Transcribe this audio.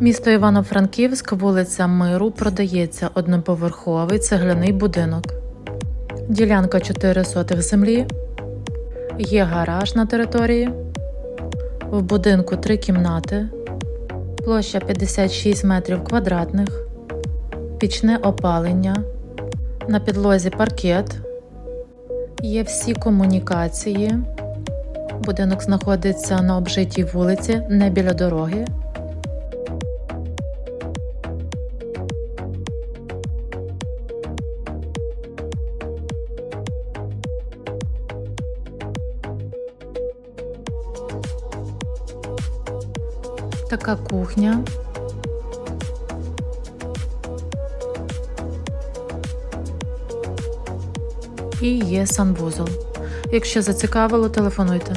Місто Івано-Франківськ, вулиця Миру, продається одноповерховий цегляний будинок. Ділянка 4 сотих землі. Є гараж на території. В будинку три кімнати. Площа 56 метрів квадратних. Пічне опалення. На підлозі паркет. Є всі комунікації. Будинок знаходиться на обжитій вулиці, не біля дороги. Така кухня. І є санвузол. Якщо зацікавило, телефонуйте.